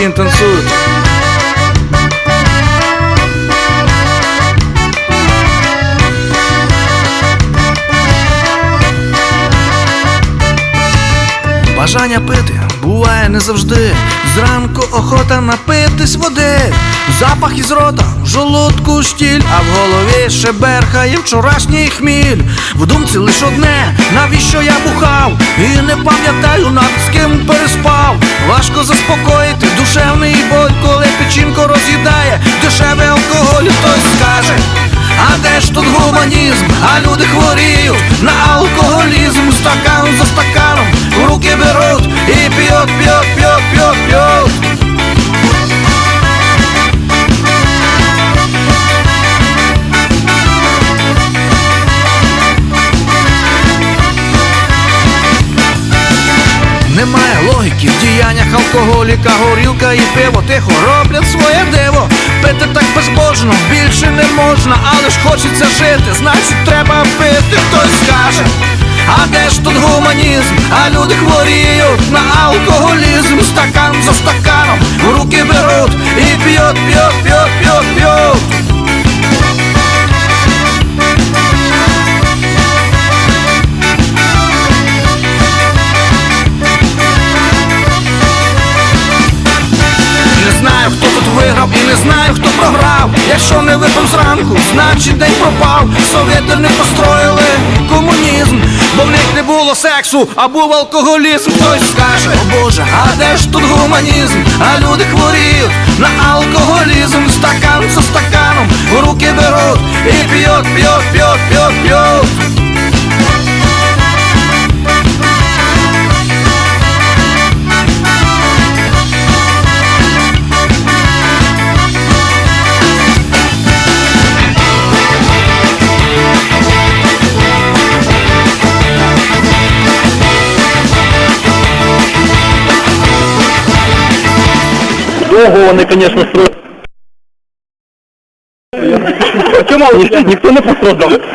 прикинь, танцюють. Бажання пити буває не завжди. Зранку охота напитись води. Запах із рота, в жолудку штіль, а в голові ще берхає вчорашній хміль. В думці лиш одне, навіщо я бухав? І не пам'ятаю навіть. Важко заспокоїти душевний боль, коли печінку роз'їдає дешевий алкоголь, хтось скаже. А де ж тут гуманізм? А люди хворіють на алкоголізм Стакан за стаканом логіки в діяннях алкоголіка, горілка і пиво тихо роблять своє диво. Пити так безбожно, більше не можна, але ж хочеться жити, значить треба пити, хтось скаже. А де ж тут гуманізм? А люди хворіють на алкоголізм, стакан за стаканом в руки беруть і п'ють, п'ють, хто і не знаю, хто програв. Якщо не випив зранку, значить день пропав. Совєти не построїли комунізм, бо в них не було сексу, а був алкоголізм. Хтось скаже, о Боже, а де ж тут гуманізм? А люди хворіють на алкоголізм, стакан за стаканом руки беруть і п'ють, п'ють, п'ють, п'ють, п'ють. Довго вони, звісно, строїли. Чому ніхто не постраждав?